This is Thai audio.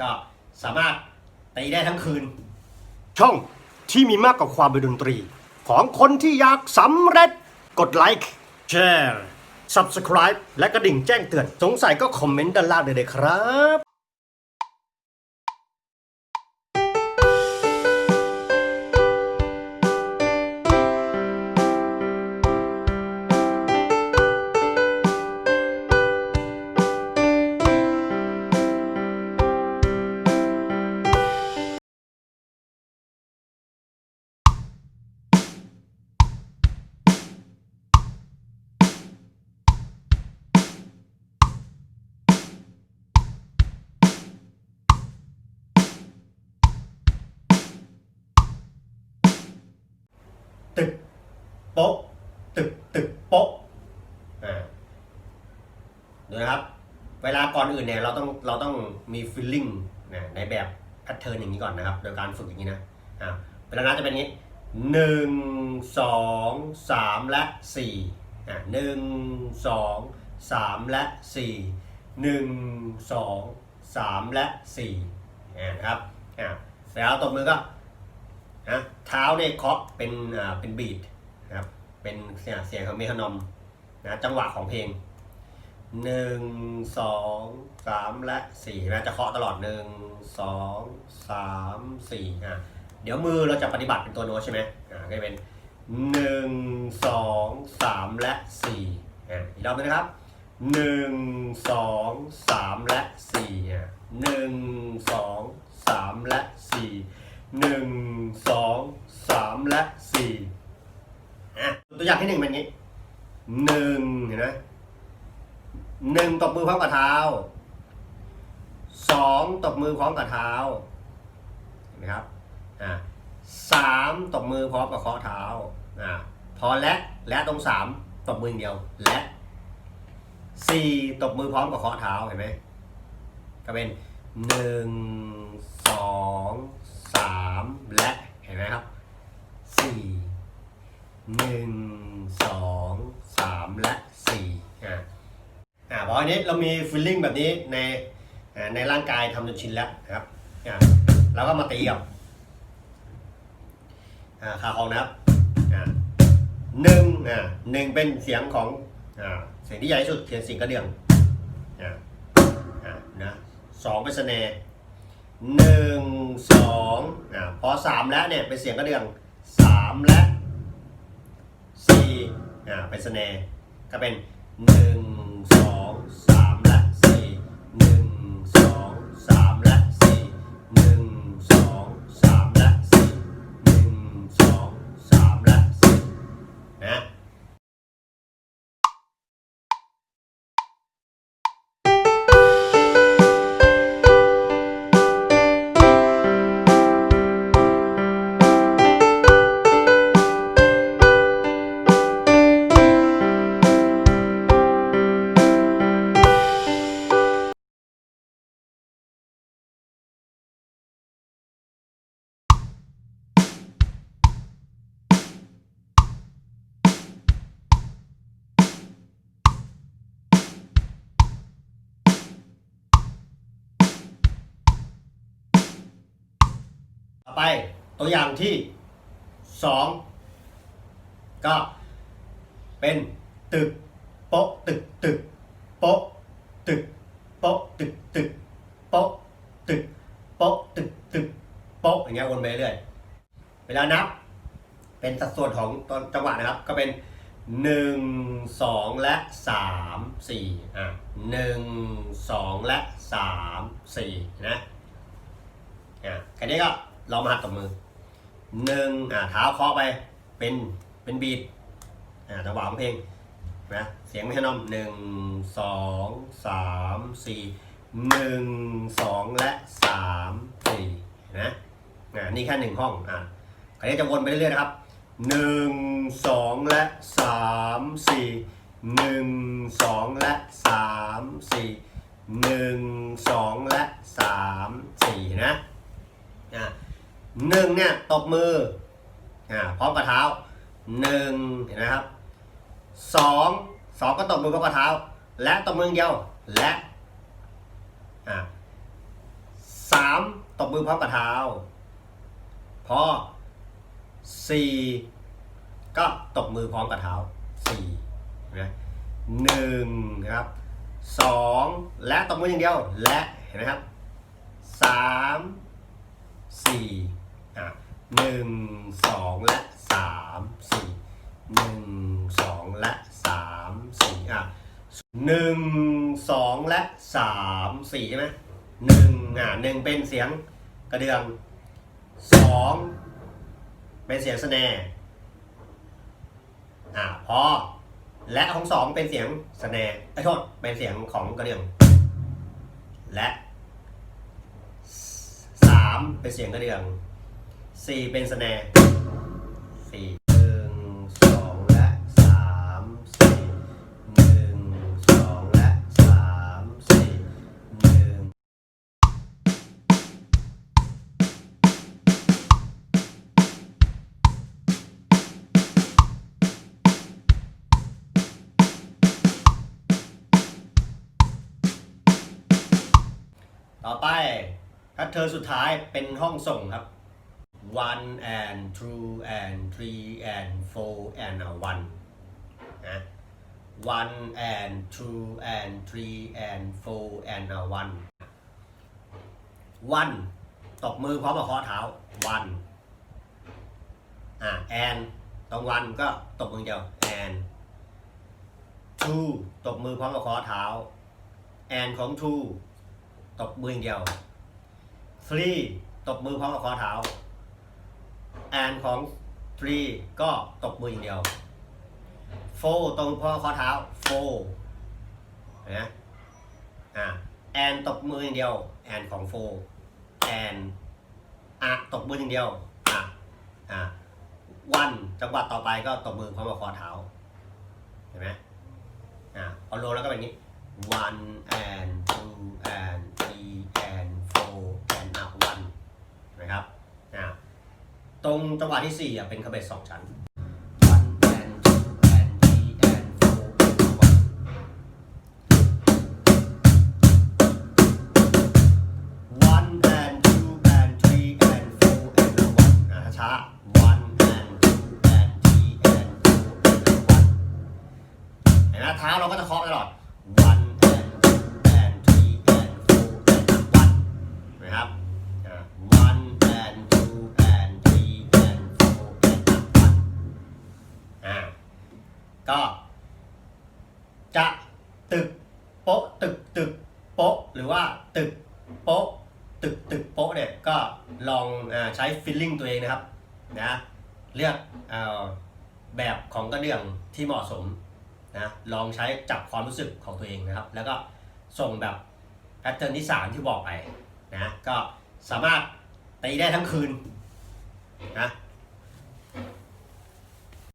ก็สามารถตีได้ทั้งคืน ช่องที่มีมากกว่าความเป็นดนตรี ของคนที่อยากสำเร็จ กดไลค์แชร์ Subscribe และกระดิ่งแจ้งเตือน สงสัยก็คอมเมนต์ด้านล่างเลยเลยครับ ตึกโป๊ะตึกตึกโป๊ะอ่าดูนะครับ เวลาก่อนอื่นเนี่ยเราต้องเราต้องมีฟีลลิ่งนะในแบบแพทเทิร์นอย่างนี้ก่อนนะครับ โดยการฝึกอย่างนี้นะอ่าเวลานับจะเป็นอย่างนี้หนึ่งสองสามและสี่อ่าหนึ่งสองสามและสี่หนึ่งสองสามและสี่อ่านะครับอ่าเสร็จแล้วตบมือก็ นะเท้าเนี่ยเคาะเป็นอ่าเป็นบีทนะครับเป็นเสียงเสียงของเมทานอมนะจังหวะของเพลงหนึ่งสองสามและสี่นะจะเคาะตลอดหนึ่งสองสามสี่อะเดี๋ยวมือเราจะปฏิบัติเป็นตัวโน้ตใช่ไหมอ่าก็จะเป็นหนึ่งสองสามและสี่อะอีกรอบนึงนะครับหนึ่งสองสามและสี่อะหนึ่งสองสามและสี่หนึ่ง และสี่อะตัวอย่างที่หนึ่งเป็นงี้หนึ่งเห็นไหมหนึ่งตบมือพร้อมกับเท้าสองตบมือพร้อมกับเท้าเห็นไหมครับอะสามตบมือพร้อมกับข้อเท้าอะพอและและตรงสามตบมืออย่างเดียวและสี่ตบมือพร้อมกับข้อเท้าเห็นไหมก็เป็นหนึ่งสองสามและเห็นไหมครับ หนึ่งสองสามและสี่อ่าอ่าพออันนี้เรามีฟีลลิ่งแบบนี้ในอ่าในร่างกายทำจนชินแล้วนะครับอ่าเราก็มาตีกับอ่าคาคองนะครับอ่าหนึ่งอ่าหนึ่งเป็นเสียงของอ่าเสียงที่ใหญ่ที่สุดเสียงสิงกระเดื่องอ่าอ่านะสองเป็นสเนร์หนึ่งสองอ่าพอสามแล้วเนี่ยเป็นเสียงกระเดื่องสามและ สี่อ่าเป็นสเนร์ก็เป็นหนึ่งสองสามและสี่หนึ่ง ไปตัวอย่างที่สองก็เป็นตึกโป๊ะตึกตึกโป๊ะตึกโป๊ะตึกตึกโป๊ะตึกโป๊ะตึกตึกโป๊ะอย่างเงี้ยวนไปเรื่อยเวลานับ เป็นสัดส่วนของตอนจังหวะนะครับ ก็เป็นหนึ่งสองและสามสี่อะหนึ่งสองและสามสี่นะอะแค่นี้ก็ ลองมาหัดตบมือหนึ่งอ่าเท้าเคาะไปเป็นเป็นบีทอ่าจังหวะของเพลงนะเสียงไม่ใช่นมหนึ่งสองสามสี่หนึ่งสองและสามสี่นะอ่านี่แค่หนึ่งห้องอ่าคราวนี้จะวนไปเรื่อยๆนะครับหนึ่งสองและสามสี่หนึ่งสองและสามสี่หนึ่งสองและสามสี่นะ หนึ่งเนี่ยตบมืออ่าพร้อมกับเท้าหนึ่งเห็นไหมครับสองสองก็ตบมือพร้อมกับเท้า และตบมืออย่างเดียวและอ่าสามตบมือพร้อมกับเท้าพอสี่ก็ตบมือพร้อมกับเท้าสี่นะหนึ่งนะครับสองและตบมืออย่างเดียวและเห็นไหมครับสามสี่ หนึ่งสองและสามสี่หนึ่งสองและสามสี่อะหนึ่งสองและสามสี่ใช่ไหมหนึ่งอะหนึ่งเป็นเสียงกระเดื่องสองเป็นเสียงสแนอะพอและของสองเป็นเสียงสแนไอ้โทษเป็นเสียงของกระเดื่อง และสามเป็นเสียงกระเดื่อง สี่เป็นสแนร์สี่หนึ่งสองและสามสี่หนึ่งสองและสามสี่หนึ่งต่อไปถ้าเธอสุดท้ายเป็นห้องส่งครับ one and two and three and four and one นะ one and two and three and four and one one ตบมือพร้อมกับข้อเท้า one อ่า and ตรง one ก็ตบมือเดียว and two ตบมือพร้อมกับข้อเท้า and ของ two ตบมือเดียว three ตบมือพร้อมกับข้อเท้า and ของ three ก็ตบมืออย่างเดียว four ตบมือพร้อข้อเท้า four เห็นะอ่า and ตบมืออย่างเดียว and ของ four and อะตบมืออย่างเดียวอะอะ one จังหวะต่อไปก็ตบมือพร้อมกับข้อเท้าเห็นไหมอะพอรวมแล้วก็เป็นอย่างนี้ one and two and three and four and up one นะครับ ตรงจังหวะที่สี่อะเป็นคาเบสสองชั้น one and two and three and four and one one and two and three and four and up one อะช้าๆ one and two and three and four and up one เห็นไหมเท้าเราก็จะเคาะตลอด ก็ จะตึกโป๊ะตึกตึกโป๊ะหรือว่าตึกโป๊ะตึกตึกโป๊ะเนี่ยก็ลองอใช้ฟีลลิ่งตัวเองนะครับนะเลือกเอาแบบของกระเดื่องที่เหมาะสมนะลองใช้จับความรู้สึกของตัวเองนะครับ แล้วก็ส่งแบบแพทเทิร์นที่3ที่บอกไปนะก็สามารถตีได้ทั้งคืนนะ